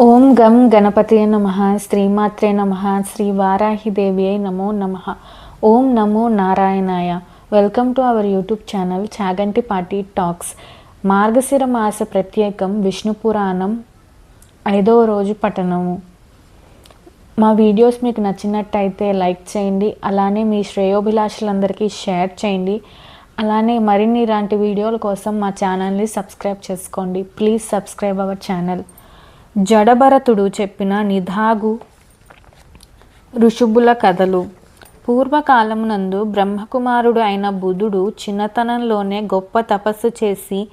ఓం గం గణపతియ నమ శ్రీమాత్రే నమ శ్రీ వారాహిదేవి అయి నమో నమ. ఓం నమో నారాయణాయ. Welcome to our YouTube channel Chaganti Pati talks. మార్గశిర మాస ప్రత్యేకం విష్ణు పురాణం ఐదవ రోజు పఠనము. మా వీడియోస్ మీకు నచ్చినట్టయితే లైక్ చేయండి అలానే మీ శ్రేయోభిలాషులందరికీ షేర్ చేయండి అలానే మరిన్ని ఇలాంటి వీడియోల కోసం మా ఛానల్ని సబ్స్క్రైబ్ చేసుకోండి. Please subscribe our channel. జడభరతుడు చెప్పిన నిధాగు ఋషుబుల కథలు. పూర్వకాలమునందు బ్రహ్మకుమారుడు అయిన బుధుడు చిన్నతనంలోనే గొప్ప తపస్సు చేసి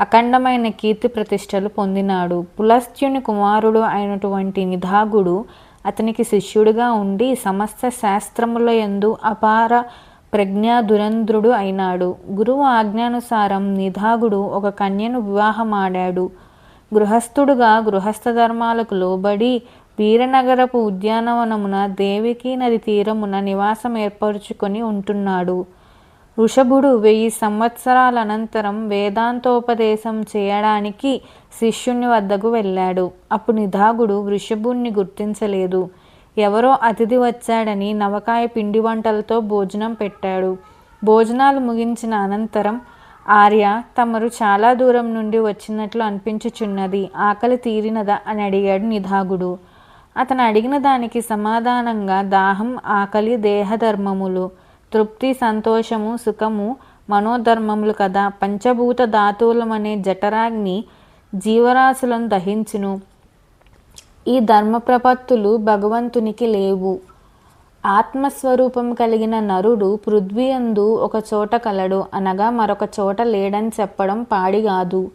అఖండమైన కీర్తి ప్రతిష్టలు పొందినాడు. పులస్త్యుని కుమారుడు అయినటువంటి నిధాగుడు అతనికి శిష్యుడిగా ఉండి సమస్త శాస్త్రముల ఎందు అపార ప్రజ్ఞా దురంధ్రుడు అయినాడు. గురువు ఆజ్ఞానుసారం నిధాగుడు ఒక కన్యను వివాహమాడాడు. గృహస్థుడుగా గృహస్థ ధర్మాలకు లోబడి వీరనగరపు ఉద్యానవనమున దేవికి నది తీరమున నివాసం ఏర్పరుచుకొని ఉంటున్నాడు. వృషభుడు వెయ్యి సంవత్సరాల అనంతరం వేదాంతోపదేశం చేయడానికి శిష్యుని వద్దకు వెళ్ళాడు. అప్పుడు నిధాగుడు వృషభుణ్ణి గుర్తించలేదు. ఎవరో అతిథి వచ్చాడని నవకాయ పిండి వంటలతో భోజనం పెట్టాడు. భోజనాలు ముగించిన అనంతరం ఆర్య తమరు చాలా దూరం నుండి వచ్చినట్లు అనిపించుచున్నది. ఆకలి తీరినదా అని అడిగాడు నిధాగుడు. అతను అడిగిన దానికి సమాధానంగా దాహం ఆకలి దేహధర్మములు తృప్తి సంతోషము సుఖము మనోధర్మములు కదా. పంచభూత ధాతువులమనే జఠరాగ్ని జీవరాశులను దహించును. ఈ ధర్మ ప్రపత్తులు భగవంతునికి లేవు. ఆత్మస్వరూపం కలిగిన నరుడు పృథ్వీయందు ఒక చోట కలడు అనగా మరొక చోట లేడని చెప్పడం పాడిగాదు.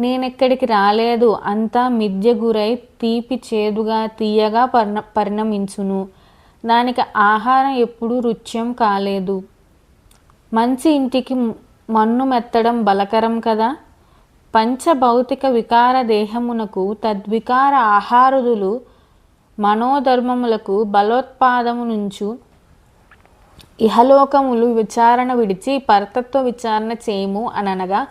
నేనెక్కడికి రాలేదు అంతా మిథ్య గురై తీపి చేదుగా తీయగా పరిణ పరిణమించును. దానికి ఆహారం ఎప్పుడూ రుచ్యం కాలేదు. మంచి ఇంటికి మన్ను మెత్తడం బలకరం కదా? పంచభౌతిక వికార దేహమునకు తద్వికార ఆహారుదులు మనోధర్మములకు బలోత్పాదము నుంచు ఇహలోకములు విచారణ విడిచి పరతత్వ విచారణ చేయము అనగా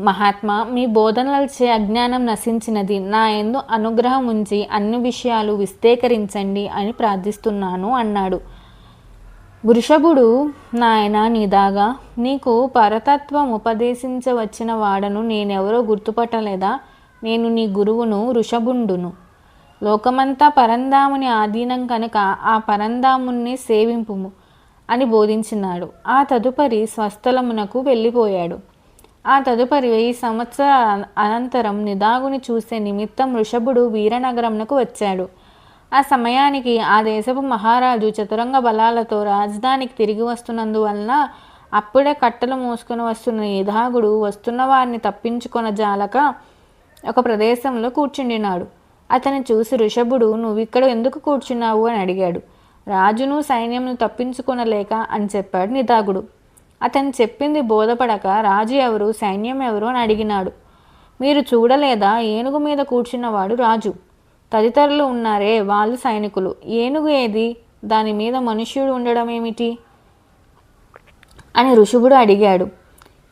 మహాత్మా మీ బోధనలచే అజ్ఞానం నశించినది. నా ఎందు అనుగ్రహం ఉంచి అన్ని విషయాలు విస్తేకరించండి అని ప్రార్థిస్తున్నాను అన్నాడు. వృషభుడు నాయన నీదాగా నీకు పరతత్వం ఉపదేశించవచ్చిన వాడను నేనెవరో గుర్తుపట్టలేదా? నేను నీ గురువును వృషభుండును. లోకమంతా పరంధాముని ఆధీనం కనుక ఆ పరంధాముని సేవింపుము అని బోధించినాడు. ఆ తదుపరి స్వస్థలమునకు వెళ్ళిపోయాడు. ఆ తదుపరి వెయ్యి సంవత్సరాల అనంతరం నిదాగుని చూసే నిమిత్తం వృషభుడు వీరనగరంనకు వచ్చాడు. ఆ సమయానికి ఆ దేశపు మహారాజు చతురంగ బలాలతో రాజధానికి తిరిగి వస్తున్నందువలన అప్పుడే కట్టలు మోసుకొని వస్తున్న నిధాగుడు వస్తున్న వారిని తప్పించుకొన జాలక ఒక ప్రదేశంలో కూర్చుండినాడు. అతను చూసి ఋషభుడు నువ్వు ఇక్కడ ఎందుకు కూర్చున్నావు? అని అడిగాడు. రాజును సైన్యంను తప్పించుకొనలేక అని చెప్పాడు నితాగుడు. అతను చెప్పింది బోధపడక రాజు ఎవరు సైన్యం ఎవరు అని అడిగినాడు. మీరు చూడలేదా? ఏనుగు మీద కూర్చున్నవాడు రాజు. తదితరులు ఉన్నారే వాళ్ళు సైనికులు. ఏనుగు ఏది? దాని మీద మనుష్యుడు ఉండడం ఏమిటి అని ఋషభుడు అడిగాడు.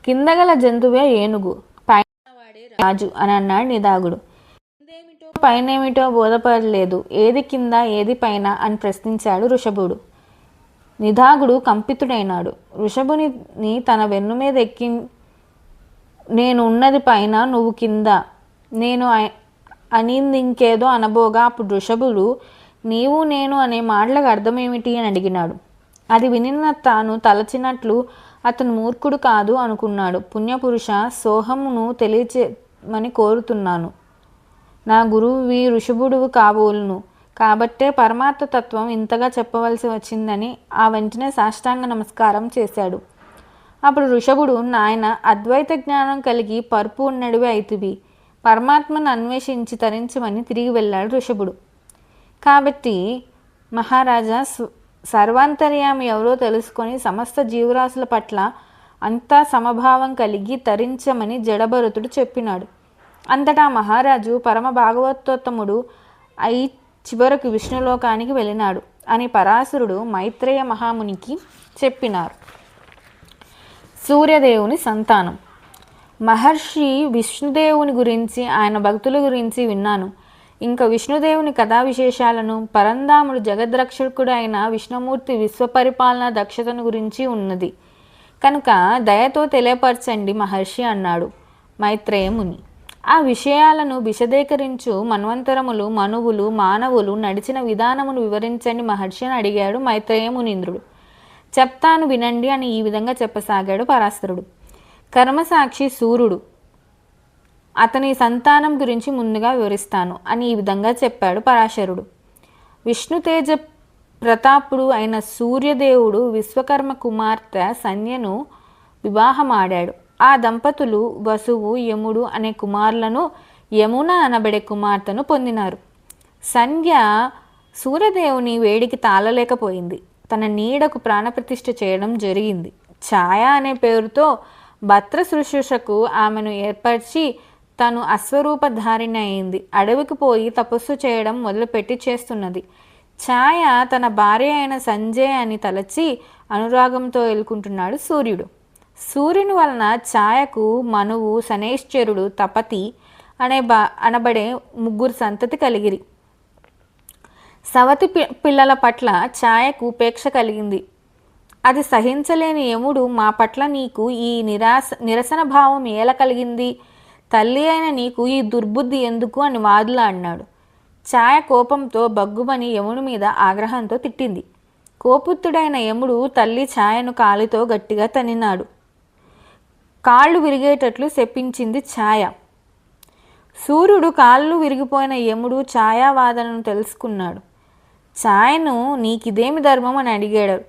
కిందగల జంతువే ఏనుగు. పైన రాజు అని అన్నాడు నిదాగుడు పైనేమిటో బోధపడలేదు. ఏది కింద ఏది పైన అని ప్రశ్నించాడు ఋషభుడు. నిధాగుడు కంపితుడైనాడు. ఋషభుని తన వెన్ను మీద ఎక్కి నేను ఉన్నది పైన నువ్వు కింద. నేను అనింది ఇంకేదో అనబోగా అప్పుడు ఋషభుడు నీవు నేను అనే మాటలకు అర్థమేమిటి? అని అడిగినాడు. అది వినిన తాను తలచినట్లు అతను మూర్ఖుడు కాదు అనుకున్నాడు. పుణ్యపురుష సోహమును తెలియచేమని కోరుతున్నాను. నా గురువువి ఋషభుడు కాబోలును. కాబట్టే పరమాత్మ తత్వం ఇంతగా చెప్పవలసి వచ్చిందని ఆ వెంటనే సాష్టాంగ నమస్కారం చేశాడు. అప్పుడు ఋషభుడు నాయన అద్వైత జ్ఞానం కలిగి పరుపు ఉన్నడివి అయితివి. పరమాత్మను అన్వేషించి తరించమని తిరిగి వెళ్ళాడు ఋషభుడు. కాబట్టి మహారాజా సర్వాంతర్యామి ఎవరో తెలుసుకొని సమస్త జీవరాశుల పట్ల అంతా సమభావం కలిగి తరించమని జడభరతుడు చెప్పినాడు. అంతటా మహారాజు పరమ భాగవతోత్తముడు అయి చివరకు విష్ణులోకానికి వెళ్ళినాడు అని పరాశరుడు మైత్రేయ మహామునికి చెప్పినారు. సూర్యదేవుని సంతానం. మహర్షి విష్ణుదేవుని గురించి ఆయన భక్తుల గురించి విన్నాను. ఇంకా విష్ణుదేవుని కథా విశేషాలను పరంధాముడు జగద్రక్షకుడు అయిన విష్ణుమూర్తి విశ్వపరిపాలన దక్షతను గురించి ఉన్నది. కనుక దయతో తెలియపరచండి మహర్షి అన్నాడు మైత్రేయ ముని. ఆ విషయాలను విశదీకరించు మన్వంతరములు మనువులు మానవులు నడిచిన విధానమును వివరించండి మహర్షి అని అడిగాడు మైత్రేయ మునీంద్రుడు చెప్తాను వినండి అని ఈ విధంగా చెప్పసాగాడు పరాశరుడు. కర్మసాక్షి సూర్యుడు అతని సంతానం గురించి ముందుగా వివరిస్తాను అని ఈ విధంగా చెప్పాడు పరాశరుడు. విష్ణుతేజ ప్రతాపుడు అయిన సూర్యదేవుడు విశ్వకర్మ కుమార్తె సన్యను వివాహమాడాడు. ఆ దంపతులు వసువు యముడు అనే కుమారులను యమున అనబడే కుమార్తెను పొందినారు. సంధ్య సూర్యదేవుని వేడికి తాళలేకపోయింది. తన నీడకు ప్రాణప్రతిష్ఠ చేయడం జరిగింది. ఛాయ అనే పేరుతో భత్ర శుశ్రూషకు ఆమెను ఏర్పరిచి తను అశ్వరూపధారిణి అయింది. అడవికి పోయి తపస్సు చేయడం మొదలుపెట్టి చేస్తున్నది. ఛాయ తన భార్య అయిన సంజయ్ అని తలచి అనురాగంతో ఎలుకుంటున్నాడు సూర్యుడు. సూర్యుని వలన ఛాయకు మనువు శనేశ్వరుడు తపతి అనే బా అనబడే ముగ్గురు సంతతి కలిగిరి. సవతి పి- పిల్లల పట్ల ఛాయకు ఉపేక్ష కలిగింది. అది సహించలేని యముడు మా పట్ల నీకు ఈ నిరాశ నిరసన భావం ఎలా కలిగింది? తల్లి అయిన నీకు ఈ దుర్బుద్ధి ఎందుకు అని వాదులా అన్నాడు. ఛాయ కోపంతో బగ్గుమని యముడి మీద ఆగ్రహంతో తిట్టింది. కోపుత్తుడైన యముడు తల్లి ఛాయను కాలితో గట్టిగా తన్నినాడు. కాళ్ళు విరిగేటట్లు శపించింది ఛాయ. సూర్యుడు కాళ్ళు విరిగిపోయిన యముడు ఛాయావాదనను తెలుసుకున్నాడు. ఛాయను నీకిదేమి ధర్మం అని అడిగాడు.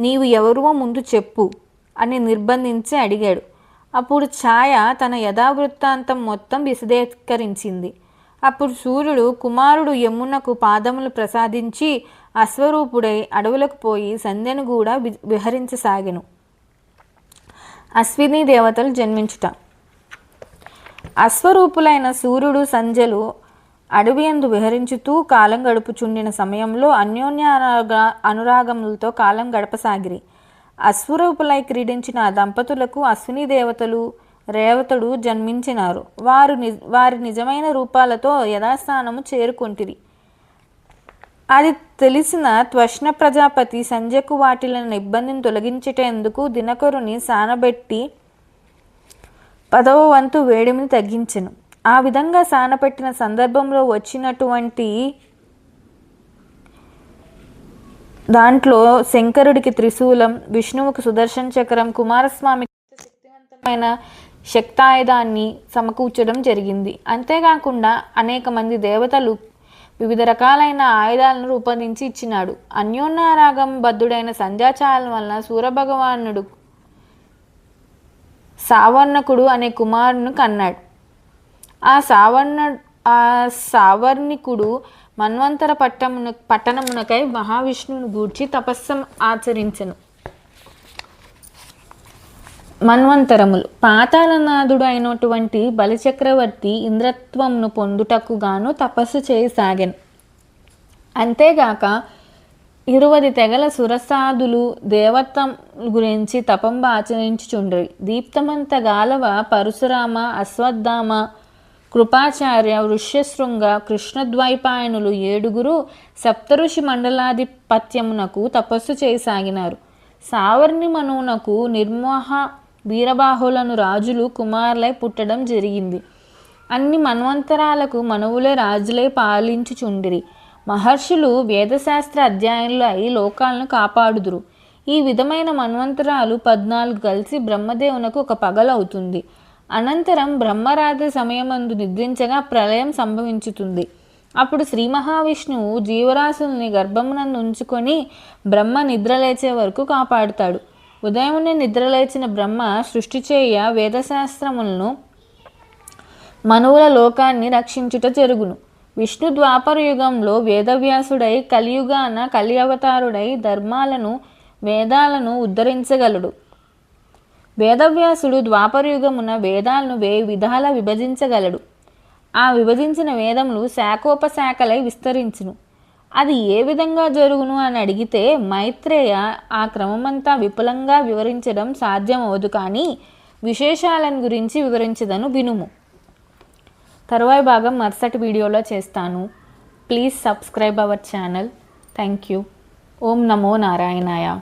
నీవు ఎవరువో ముందు చెప్పు అని నిర్బంధించి అడిగాడు. అప్పుడు ఛాయ తన యథావృత్తాంతం మొత్తం విశదీకరించింది. అప్పుడు సూర్యుడు కుమారుడు యమునకు పాదములు ప్రసాదించి అశ్వరూపుడై అడవులకు పోయి సంధ్యను కూడా వి- విహరించసాగెను. అశ్విని దేవతలు జన్మించుట. అశ్వరూపులైన సూర్యుడు సంజలు అడవియందు విహరించుతూ కాలం గడుపుచుండిన సమయంలో అన్యోన్య అనురాగములతో కాలం గడపసాగిరి. అశ్వరూపులై క్రీడించిన ఆ దంపతులకు అశ్విని దేవతలు రేవతుడు జన్మించినారు. వారు ని వారి నిజమైన రూపాలతో యథాస్థానము చేరుకొంటిరి. అది తెలిసిన త్వష్ణ ప్రజాపతి సంజకు వాటిలను ఇబ్బందిని తొలగించేటందుకు దినకరుని సానబెట్టి పదవ వంతు వేడిమిని తగ్గించెను. ఆ విధంగా సానపెట్టిన సందర్భంలో వచ్చినటువంటి దాంట్లో శంకరుడికి త్రిశూలం విష్ణువుకు సుదర్శన చక్రం కుమారస్వామికి శక్తివంతమైన శక్తాయుధాన్ని సమకూర్చడం జరిగింది. అంతేకాకుండా అనేక మంది దేవతలు వివిధ రకాలైన ఆయుధాలను రూపొందించి ఇచ్చినాడు. అన్యోన్యారాగం బద్ధుడైన సంధ్యాచారం వలన సూర్యభగవానుడు సావర్ణకుడు అనే కుమారుని కన్నాడు. ఆ సావర్ణ ఆ సావర్ణికుడు మన్వంతర పట్టమున పట్టణమునకై మహావిష్ణువుని గూర్చి తపస్సం ఆచరించెను. మన్వంతరములు. పాతాళనాథుడు అయినటువంటి బలిచక్రవర్తి ఇంద్రత్వంను పొందుటకు గాను తపస్సు చేయసాగాను. అంతేగాక ఇరువది తెగల సురసాదులు దేవత్వం గురించి తపంబ ఆచరించుచుండ్రి. దీప్తమంత గాలవ పరశురామ అశ్వత్థామ కృపాచార్య ఋష్యశృంగ కృష్ణద్వైపాయనులు ఏడుగురు సప్తఋషి మండలాధిపత్యమునకు తపస్సు చేయసాగినారు. సావర్ణి మనువునకు నిర్మోహ వీరబాహులను రాజులు కుమారులై పుట్టడం జరిగింది. అన్ని మన్వంతరాలకు మనవులే రాజులై పాలించుచుండిరి. మహర్షులు వేదశాస్త్ర అధ్యాయంలో అయి లోకాలను కాపాడుదురు. ఈ విధమైన మన్వంతరాలు పద్నాలుగు కలిసి బ్రహ్మదేవునకు ఒక పగలవుతుంది. అనంతరం బ్రహ్మరాత్రి సమయమందు నిద్రించగా ప్రళయం సంభవించుతుంది. అప్పుడు శ్రీ మహావిష్ణువు జీవరాశుల్ని గర్భమునందు ఉంచుకొని బ్రహ్మ నిద్రలేచే వరకు కాపాడుతాడు. ఉదయమునే నిద్రలేచిన బ్రహ్మ సృష్టి చేయ వేదశాస్త్రములను మనువుల లోకాన్ని రక్షించుట జరుగును. విష్ణు ద్వాపర యుగంలో వేదవ్యాసుడై కలియుగాన కలి అవతారుడై ధర్మాలను వేదాలను ఉద్ధరించగలడు. వేదవ్యాసుడు ద్వాపరయుగమున వేదాలను వే విధాల విభజించగలడు. ఆ విభజించిన వేదములు శాఖోపశాఖలై విస్తరించును. అది ఏ విధంగా జరుగును అని అడిగితే మైత్రేయ ఆ క్రమమంతా విపులంగా వివరించడం సాధ్యమవదు కానీ విశేషాలను గురించి వివరించదను వినుము. తరువాయి భాగం మరుసటి వీడియోలో చేస్తాను. Please subscribe our channel. Thank you. ఓం నమో నారాయణాయ.